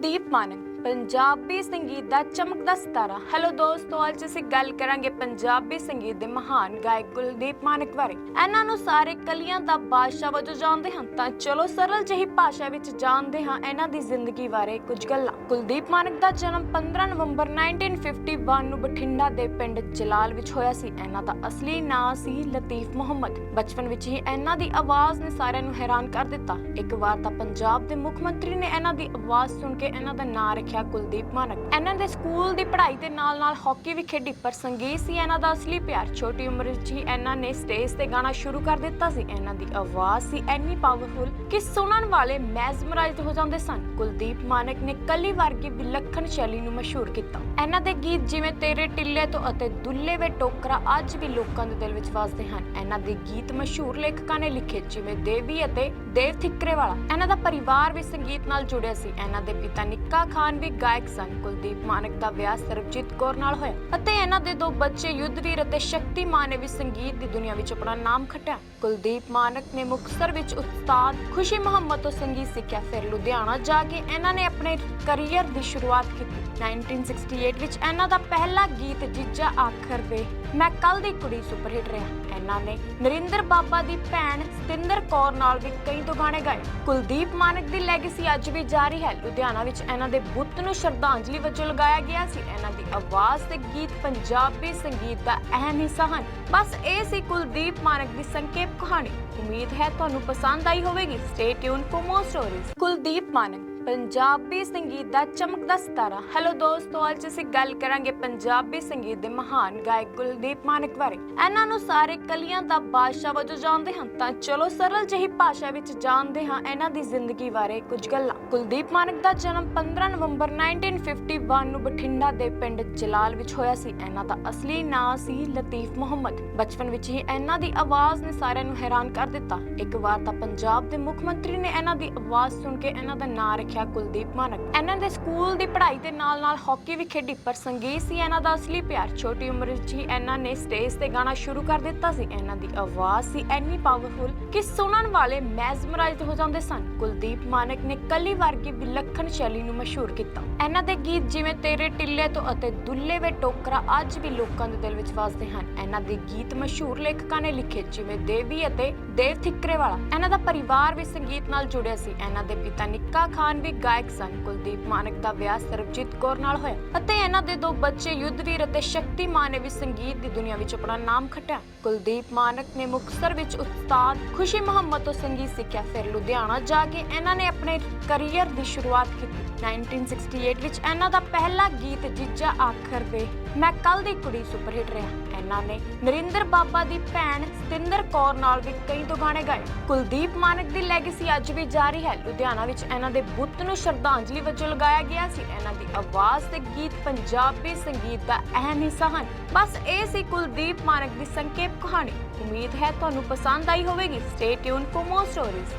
ਕੁਲਦੀਪ ਮਾਨਕ ਪੰਜਾਬੀ ਸੰਗੀਤ ਦਾ ਚਮਕਦਾ ਸਿਤਾਰਾ। ਹੈਲੋ ਦੋਸਤੋ, ਅੱਜ ਅਸੀਂ ਗੱਲ ਕਰਾਂਗੇ ਪੰਜਾਬੀ ਸੰਗੀਤ ਦੇ ਮਹਾਨ ਗਾਇਕ ਕੁਲਦੀਪ ਮਾਨਕ ਬਾਰੇ। ਇਹਨਾਂ ਨੂੰ ਸਾਰੇ ਕਲੀਆਂ ਦਾ ਬਾਦਸ਼ਾਹ ਵਜੋਂ ਜਾਣਦੇ ਹਨ ਤਾਂ ਚਲੋ ਸਰਲ ਜਿਹੀ ਭਾਸ਼ਾ ਵਿੱਚ ਜਾਣਦੇ ਹਾਂ ਇਹਨਾਂ ਦੀ ਜ਼ਿੰਦਗੀ ਬਾਰੇ ਕੁਝ ਗੱਲਾਂ। ਕੁਲਦੀਪ ਮਾਨਕ ਦਾ ਜਨਮ 15 ਨਵੰਬਰ 1951 ਨੂੰ ਬਠਿੰਡਾ ਦੇ ਪਿੰਡ ਜਲਾਲ ਵਿੱਚ ਹੋਇਆ ਸੀ। ਇਹਨਾਂ ਦਾ ਅਸਲੀ ਨਾਂ ਸੀ ਲਤੀਫ ਮੁਹੰਮਦ। ਬਚਪਨ ਵਿੱਚ ਹੀ ਇਹਨਾਂ ਦੀ ਆਵਾਜ਼ ਨੇ ਸਾਰਿਆਂ ਨੂੰ ਹੈਰਾਨ ਕਰ ਦਿੱਤਾ। ਇੱਕ ਵਾਰ ਤਾਂ ਪੰਜਾਬ ਦੇ ਮੁੱਖ ਮੰਤਰੀ ਨੇ ਇਹਨਾਂ ਦੀ ਆਵਾਜ਼ ਸੁਣ ਕੇ ਇਹਨਾਂ ਦਾ ਨਾਂ ਰੱਖਿਆ ਕੁਲਦੀਪ ਮਾਨਕ। ਇਹਨਾਂ ਦੇ ਸਕੂਲ ਦੀ ਪੜ੍ਹਾਈ ਦੇ ਨਾਲ-ਨਾਲ ਹਾਕੀ ਵੀ ਖੇਡੀ, ਪਰ ਸੰਗੀਤ ਸੀ ਇਹਨਾਂ ਦਾ ਅਸਲੀ ਪਿਆਰ। ਛੋਟੀ ਉਮਰ ਵਿੱਚ ਹੀ ਇਹਨਾਂ ਨੇ ਸਟੇਜ ਤੇ ਗਾਣਾ ਸ਼ੁਰੂ ਕਰ ਦਿੱਤਾ ਸੀ। ਇਹਨਾਂ ਦੀ ਆਵਾਜ਼ ਸੀ ਇੰਨੀ ਪਾਵਰਫੁਲ ਕਿ ਸੁਣਨ ਵਾਲੇ ਮੈਜ਼ਮਰਾਈਜ਼ਡ ਹੋ ਜਾਂਦੇ ਸਨ। ਕੁਲਦੀਪ ਮਾਨਕ ਨੇ ਕਲੀ ਵਰਗੀ ਵਿਲੱਖਣ ਸ਼ੈਲੀ ਨੂੰ ਮਸ਼ਹੂਰ ਕੀਤਾ। ਇਹਨਾਂ ਦੇ ਗੀਤ ਜਿਵੇਂ ਤੇਰੇ ਟਿੱਲੇ ਤੋਂ ਅਤੇ ਦੁੱਲੇ ਵੇ ਟੋਕਰਾ ਅੱਜ ਵੀ ਲੋਕਾਂ ਦੇ ਦਿਲ ਵਿੱਚ ਵੱਸਦੇ ਹਨ। ਇਹਨਾਂ ਦੇ ਗੀਤ ਮਸ਼ਹੂਰ ਲੇਖਕਾਂ ਨੇ ਲਿਖੇ, ਜਿਵੇਂ ਦੇਵੀ ਅਤੇ ਦੇਵ ਥਿਕਰੇਵਾਲਾ। ਇਹਨਾਂ ਦਾ ਪਰਿਵਾਰ ਵੀ ਸੰਗੀਤ ਨਾਲ ਜੁੜਿਆ ਸੀ। ਇਹਨਾਂ ਦੇ ਪਿਤਾ mekanik ਨਿੱਕਾ ਖਾਨ ਵੀ ਗਾਇਕ ਸਨ। ਕੁਲਦੀਪ ਮਾਨਕ ਦਾ ਵਿਆਹ ਸਰਬਜੀਤ ਕੌਰ ਨਾਲ ਹੋਇਆ ਅਤੇ ਇਹਨਾਂ ਦੇ ਦੋ ਬੱਚੇ ਯੁੱਧਵੀਰ ਅਤੇ ਸ਼ਕਤੀਮਾਨ ਨੇ ਵੀ ਸੰਗੀਤ ਦੀ ਦੁਨੀਆ ਵਿੱਚ ਆਪਣਾ ਨਾਮ ਖੱਟਿਆ। ਕੁਲਦੀਪ ਮਾਨਕ ਨੇ ਮੁਕਤਸਰ ਵਿੱਚ ਉਸਤਾਦ ਖੁਸ਼ੀ ਮੁਹੰਮਦ ਤੋਂ ਸੰਗੀਤ ਸਿੱਖਿਆ, ਫਿਰ ਲੁਧਿਆਣਾ ਜਾ ਕੇ ਇਹਨਾਂ ਨੇ ਆਪਣੇ ਕੈਰੀਅਰ ਦੀ ਸ਼ੁਰੂਆਤ ਕੀਤੀ। 1968 ਵਿੱਚ ਇਹਨਾਂ ਦਾ ਪਹਿਲਾ ਗੀਤ ਜੀਜਾ ਆਖਰ ਵੇ, ਮੈਂ ਕੱਲ ਦੀ ਕੁੜੀ ਸੁਪਰ ਹਿੱਟ ਰਿਹਾ। ਇਹਨਾਂ ਨੇ ਨਰਿੰਦਰ ਬਾਬਾ ਦੀ ਭੈਣ ਸਤਿੰਦਰ ਕੌਰ ਨਾਲ ਵੀ ਕਈ ਦੋ ਗਾਣੇ ਗਾਏ। ਕੁਲਦੀਪ ਮਾਨਕ ਦੀ ਲੈਗੇਸੀ ਅੱਜ ਵੀ ਜਾਰੀ ਹੈ। ਲੁਧਿਆਣਾ ਵਿੱਚ ਇਹਨਾਂ ਦੇ ਬੁੱਤ ਨੂੰ ਸ਼ਰਧਾਂਜਲੀ ਵਜੋਂ ਲਗਾਇਆ ਗਿਆ ਸੀ। ਇਹਨਾਂ ਦੀ ਆਵਾਜ਼ ਤੇ ਗੀਤ ਪੰਜਾਬੀ ਸੰਗੀਤ ਦਾ ਅਹਿਮ ਹਿੱਸਾ ਹਨ। ਬਸ ਇਹ ਸੀ ਕੁਲਦੀਪ ਮਾਨਕ ਦੀ ਸੰਖੇਪ ਕਹਾਣੀ। ਉਮੀਦ ਹੈ ਤੁਹਾਨੂੰ ਪਸੰਦ ਆਈ ਹੋਵੇਗੀ। Stay tune for more stories Kuldeep Manak, Punjabi ਸੰਗੀਤ ਦਾ ਚਮਕਦਾ ਸਿਤਾਰਾ। ਹੈਲੋ ਦੋਸਤੋ, ਅੱਜ ਅਸੀਂ ਗੱਲ ਕਰਾਂਗੇ ਪੰਜਾਬੀ ਸੰਗੀਤ ਦੇ ਮਹਾਨ ਗਾਇਕ ਕੁਲਦੀਪ ਮਾਨਕ ਬਾਰੇ। ਇਹਨਾਂ ਨੂੰ ਸਾਰੇ ਕਲੀਆਂ ਦਾ ਬਾਦਸ਼ਾਹ ਵਜੋਂ ਜਾਣਦੇ ਹਨ। ਤਾਂ ਚਲੋ ਸਰਲ ਜਿਹੀ ਭਾਸ਼ਾ ਵਿੱਚ ਜਾਣਦੇ ਹਾਂ ਇਹਨਾਂ ਦੀ ਜ਼ਿੰਦਗੀ ਬਾਰੇ ਕੁਝ ਗੱਲਾਂ। ਕੁਲਦੀਪ ਮਾਨਕ ਦਾ ਜਨਮ 15 ਨਵੰਬਰ 1951 ਨੂੰ ਬਠਿੰਡਾ ਦੇ ਪਿੰਡ ਜਲਾਲ ਵਿੱਚ ਹੋਇਆ ਸੀ। ਇਹਨਾਂ ਦਾ ਅਸਲੀ ਨਾਂ ਸੀ ਲਤੀਫ ਮੁਹੰਮਦ। ਬਚਪਨ ਵਿੱਚ ਹੀ ਇਹਨਾਂ ਦੀ ਆਵਾਜ਼ ਨੇ ਸਾਰਿਆਂ ਨੂੰ ਹੈਰਾਨ ਕਰ ਦਿੱਤਾ। ਇੱਕ ਵਾਰ ਤਾਂ ਪੰਜਾਬ ਦੇ ਮੁੱਖ ਮੰਤਰੀ ਨੇ ਇਹਨਾਂ ਦੀ ਆਵਾਜ਼ ਸੁਣ ਕੇ ਇਹਨਾਂ ਦਾ ਨਾਂ ਰੱਖਿਆ ਕੁਲਦੀਪ ਮਾਨਕ। ਇਹਨਾਂ ਦੇ ਸਕੂਲ ਦੀ ਪੜ੍ਹਾਈ ਦੇ ਨਾਲ-ਨਾਲ ਹਾਕੀ ਵੀ ਖੇਡੀ, ਪਰ ਸੰਗੀਤ ਸੀ ਇਹਨਾਂ ਦਾ ਅਸਲੀ ਪਿਆਰ। ਛੋਟੀ ਉਮਰ ਵਿੱਚ ਹੀ ਇਹਨਾਂ ਨੇ ਸਟੇਜ ਤੇ ਗਾਣਾ ਸ਼ੁਰੂ ਕਰ ਦਿੱਤਾ ਸੀ। ਇਹਨਾਂ ਦੀ ਆਵਾਜ਼ ਸੀ ਐਨੀ ਪਾਵਰਫੁਲ ਕਿ ਸੁਣਨ ਵਾਲੇ ਮੈਜ਼ਮਰਾਈਜ਼ਡ ਹੋ ਜਾਂਦੇ ਸਨ। ਕੁਲਦੀਪ ਮਾਨਕ ਨੇ ਕਲੀ ਵਰਗੀ ਵਿਲੱਖਣ ਸ਼ੈਲੀ ਨੂੰ ਮਸ਼ਹੂਰ ਕੀਤਾ। ਇਹਨਾਂ ਦੇ ਗੀਤ ਜਿਵੇਂ ਤੇਰੇ ਟਿੱਲੇ ਤੋਂ ਅਤੇ ਦੁੱਲੇ ਵੇ ਟੋਕਰਾ ਅੱਜ ਵੀ ਲੋਕਾਂ ਦੇ ਦਿਲ ਵਿੱਚ ਵੱਸਦੇ ਹਨ। ਇਹਨਾਂ ਦੇ ਗੀਤ ਮਸ਼ਹੂਰ ਲੇਖਕਾਂ ਨੇ ਲਿਖੇ, ਜਿਵੇਂ ਦੇਵੀ ਅਤੇ ਦੇਵ ਥਿਕਰੇਵਾਲਾ ਇਹਨਾਂ ਦਾ ਪਰਿਵਾਰ ਵੀ ਸੰਗੀਤ ਨਾਲ ਜੁੜਿਆ ਸੀ। ਇਹਨਾਂ ਦੇ ਪਿਤਾ ਨਿੱਕਾ ਖਾਨ ਵੀ ਗਾਇਕ ਸਨ। ਕੁਲਦੀਪ ਮਾਨਕ ਦਾ ਵਿਆਹ ਸਰਬਜੀਤ ਕੌਰ ਨਾਲ ਹੋਇਆ ਅਤੇ ਇਹਨਾਂ ਦੇ ਦੋ ਬੱਚੇ ਯੁੱਧਵੀਰ ਅਤੇ ਸ਼ਕਤੀਮਾਨ ਨੇ ਵੀ ਸੰਗੀਤ ਦੀ ਦੁਨੀਆ ਵਿੱਚ ਆਪਣਾ ਨਾਮ ਖੱਟਿਆ। ਕੁਲਦੀਪ ਮਾਨਕ ਨੇ ਮੁਕਤਸਰ ਵਿੱਚ ਉਸਤਾਦ ਖੁਸ਼ੀ ਮੁਹੰਮਦ ਤੋਂ ਸੰਗੀਤ ਸਿੱਖਿਆ। ਫਿਰ ਲੁਧਿਆਣਾ ਜਾ ਕੇ ਇਹਨਾਂ ਨੇ ਆਪਣੇ ਕੈਰੀਅਰ ਦੀ ਸ਼ੁਰੂਆਤ ਕੀਤੀ। 1968 ਵਿੱਚ ਇਹਨਾਂ ਦਾ ਪਹਿਲਾ ਗੀਤ ਜੀਜਾ ਆਖਰ ਵੇ ਮੈਂ ਕੱਲ ਦੀ ਕੁੜੀ ਸੁਪਰ ਹਿੱਟ ਰਿਹਾ। ਇਹਨਾਂ ਨੇ ਨਰਿੰਦਰ ਬਾਬਾ ਦੀ ਭੈਣ ਸਤਿੰਦਰ ਕੌਰ ਨਾਲ ਵੀ ਕਈ ਦੋ ਗਾਣੇ ਗਾਏ। ਕੁਲਦੀਪ ਮਾਨਕ ਦੀ ਲੈਗੇਸੀ ਅੱਜ ਵੀ ਜਾਰੀ ਹੈ। ਲੁਧਿਆਣਾ ਵਿੱਚ ਇਹਨਾਂ ਦੇ ਬੁੱਤ ਨੂੰ ਸ਼ਰਧਾਂਜਲੀ ਵਜੋਂ ਲਗਾਇਆ ਗਿਆ ਸੀ। ਇਹਨਾਂ ਦੀ ਆਵਾਜ਼ ਤੇ ਗੀਤ ਪੰਜਾਬੀ ਸੰਗੀਤ ਦਾ ਅਹਿਮ ਹਿੱਸਾ ਹਨ। ਬਸ ਇਹ ਸੀ ਕੁਲਦੀਪ ਮਾਨਕ ਦੀ ਸੰਖੇਪ ਕਹਾਣੀ। ਉਮੀਦ ਹੈ ਤੁਹਾਨੂੰ ਪਸੰਦ ਆਈ ਹੋਵੇਗੀ। Stay tune for more stories